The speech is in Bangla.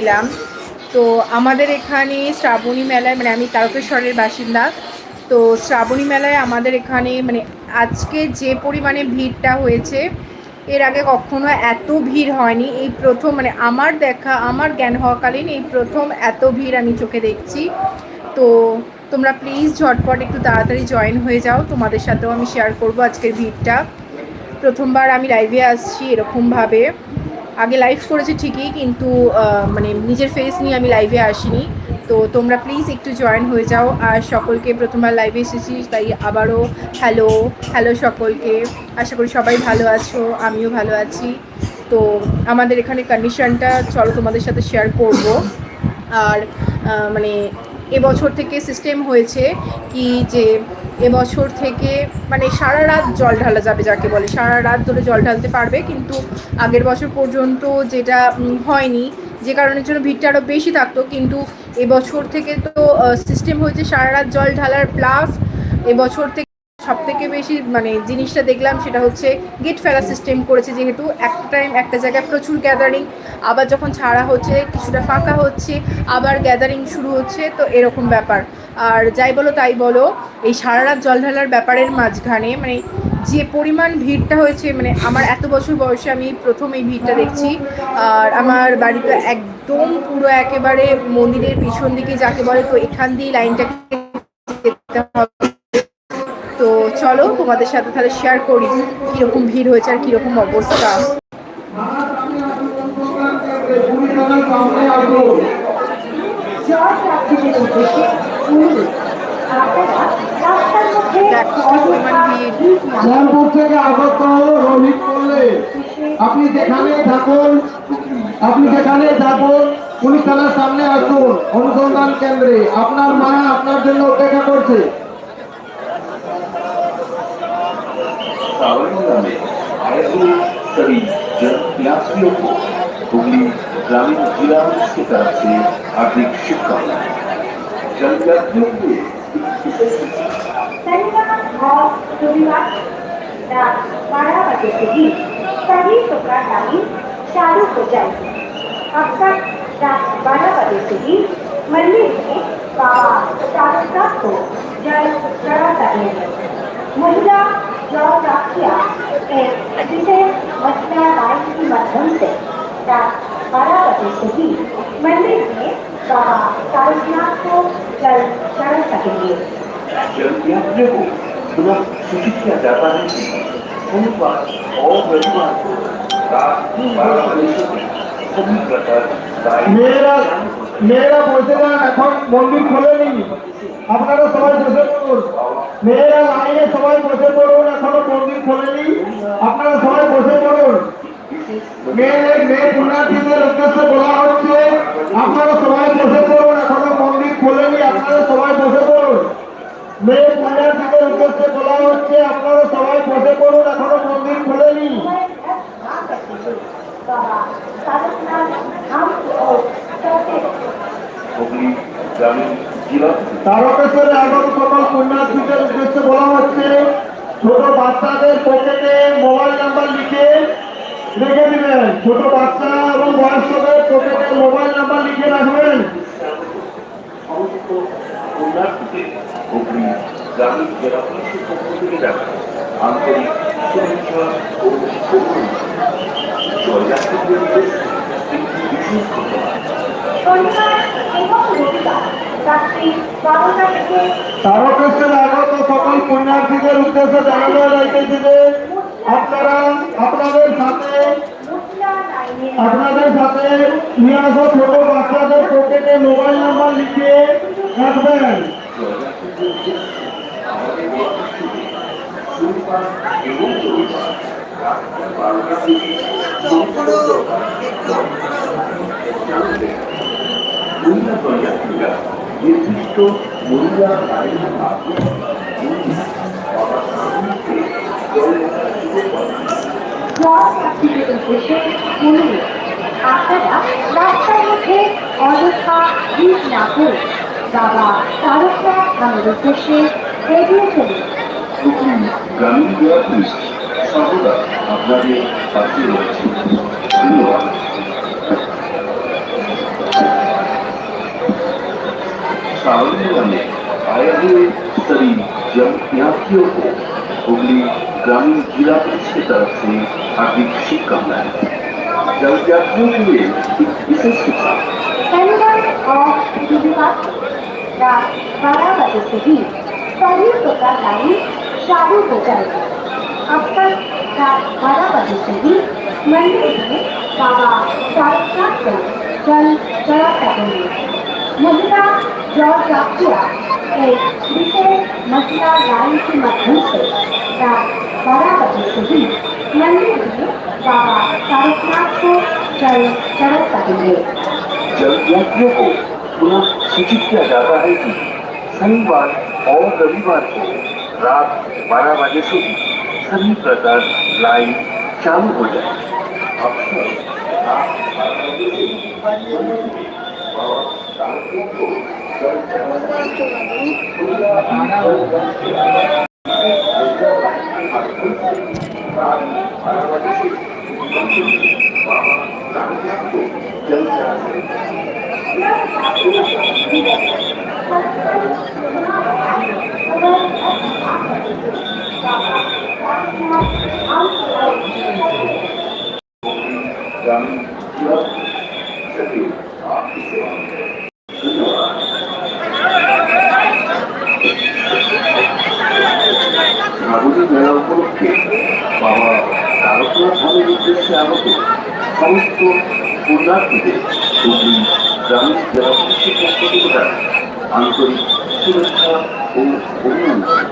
এলাম তো আমাদের এখানে শ্রাবণী মেলায় মানে আমি তারকেশ্বরের বাসিন্দা, তো শ্রাবণী মেলায় আমাদের এখানে মানে আজকে যে পরিমাণে ভিড়টা হয়েছে, এর আগে কখনো এত ভিড় হয়নি। এই প্রথম মানে আমার দেখা, আমার জ্ঞান হওয়াকালীন এই প্রথম এত ভিড় আমি চোখে দেখছি। তো তোমরা প্লিজ ঝটপট একটু তাড়াতাড়ি জয়েন হয়ে যাও। তোমাদের সাথেও আমি শেয়ার করব আজকের ভিড়টা। প্রথমবার আমি লাইভে আসছি এরকমভাবে। আগে লাইভ করেছি ঠিকই, কিন্তু মানে নিজের ফেস নিয়ে আমি লাইভে আসিনি। তো তোমরা প্লিজ একটু জয়েন হয়ে যাও। আর সকলকে প্রথমবার লাইভে এসেছি, তাই আবারও হ্যালো হ্যালো সকলকে। আশা করি সবাই ভালো আছো, আমিও ভালো আছি। তো আমাদের এখানে কন্ডিশনটা চলো তোমাদের সাথে শেয়ার করব। আর মানে এবছর থেকে সিস্টেম হয়েছে কি যে এবছর থেকে মানে সারা রাত জল ঢালা যাবে যাকে বলে। সারা রাত ধরে জল ঢালতে পারবে, কিন্তু আগের বছর পর্যন্ত যেটা হয়নি। যে কারণের জন্য ভিড়টা আরও বেশি থাকতো, কিন্তু এবছর থেকে তো সিস্টেম হয়েছে সারা রাত জল ঢালার প্লাস এবছর থেকে সব থেকে বেশি মানে জিনিসটা দেখলাম সেটা হচ্ছে গেট ফেলা সিস্টেম করেছে যেহেতু একটা টাইম একটা জায়গায় প্রচুর গ্যাদারিং আবার যখন ছাড়া হচ্ছে কিছুটা ফাঁকা হচ্ছে, আবার গ্যাদারিং শুরু হচ্ছে, তো এরকম ব্যাপার। আর যাই বলো তাই বলো, এই সারা রাত জল ঢালার ব্যাপারের মাঝখানে মানে যে পরিমাণ ভিড়টা হয়েছে মানে আমার এত বছর বয়সে আমি প্রথম এই ভিড়টা দেখছি, আর আমার বাড়িতে একদম পুরো একেবারে মন্দিরের পিছন দিকে যাকে বলে, তো এখান দিয়ে লাইনটাকে যেতে হবে। চলো, তোমাদের সাথে তাহলে শেয়ার করি কীরকম ভিড় হয়েছে আর কীরকম অবস্থা। আপনি যেখানে থাকুন, আপনি যেখানে থাকুন পুলিশ থানার সামনে আসুন, অনুসন্ধান কেন্দ্রে। আপনার মা আপনার জন্য অপেক্ষা করছে। सावन में हुए सभी जनयात्रियों को हुगली ग्रामीण जिला की तरफ़ से हार्दिक शुभकामनाएँ के और रविवार रात बारह बजे से ही चालू हो जाएगी अब तक रात बारह बजे से ही मंदिर में बाबा चारुदा को जल चढ़ा करने महिला जौ राखिया एक विशेष महिला लाइन के माध्यम से रात बारह बजे से ही मंदिर में बाबा चारुनाथ को जल चढ़ा सकेंगे जनयात्रियों को पुनः सूचित किया जाता है कि सोमवार और रविवार को रात बारह बजे से सभी प्रकार মেয়েরা মেয়েরা বসে যান এখন মন্দির খোলেনি আপনারা সবাই বসে পড়ুন মেয়েরা লাইনে সবাই বসে পড়ুন, এখনও মন্দির খোলেনি। আপনারা সবাই বসে পড়ুন। মেয়ে মেয়ে পুণ্যার্থীদের উদ্দেশ্যে বলা হচ্ছে, আপনারা সবাই বসে পড়ুন, এখনও মন্দির খোলেনি, আপনারা সবাই বসে পড়ুন। মেয়ে পুণ্যার্থীদের উদ্দেশ্যে বলা হচ্ছে, আপনারা সবাই বসে তারকেশ্বরে এগারো সকল কন্যাশ্রীদের উদ্দেশ্যে বলা হচ্ছে ছোট বাচ্চাদের পকেটে মোবাইল নাম্বার লিখে রেখে দিবেন। ছোট বাচ্চা এবং বয়স্কদের পকেটে মোবাইল নাম্বার লিখে রাখবেন। আন্তরিক তারকেশ্বরে আগত সকল পুণ্যার্থীদের উদ্দেশ্যে জানানো যাইতেছে যে আপনারা আপনাদের সাথে আপনাদের সাথে নিয়ে আসা ছোট বাচ্চাদের পকেটে মোবাইল নাম্বার লিখে রাখবেন। আমাদের নির্দিষ্ট মহিলা আপনারা করে বাবা তারকনাথ ধামের উদ্দেশ্যে এগিয়ে চলুন গ্রামীণ পুলিশ, সর্বদা আপনাদের পাশে রয়েছে। ধন্যবাদ। श्रावण मेला आए सभी जन को हुगली ग्रामीण जिला पुलिस की तरफ़ से हार्दिक शुभकामनाएँ। जल यात्रियों के लिए एक विशेष रात बारह बजे से ही सभी प्रकार लाइन चालू हो जाएगी अब तक रात बारह बजे से ही मंदिर में बाबा सारनाथ जल चढ़ा सकेंगे महिला लाइन के माध्यम से रात बारह बजे से ही मंदिर में बाबा को सकेंगे को पुनः सूचित किया जाता है कि शनिवार और रविवार को रात 12 बजे से ही सभी प्रकार लाइन चालू हो जाए। अक्सर रात 12 बजे से Thank. যাবতীয় সমস্ত পুণ্যার্থীকে হুগলি গ্রামীণ জেলা পুলিশের পক্ষ থেকে আন্তরিক শুভেচ্ছা ও অভিনন্দন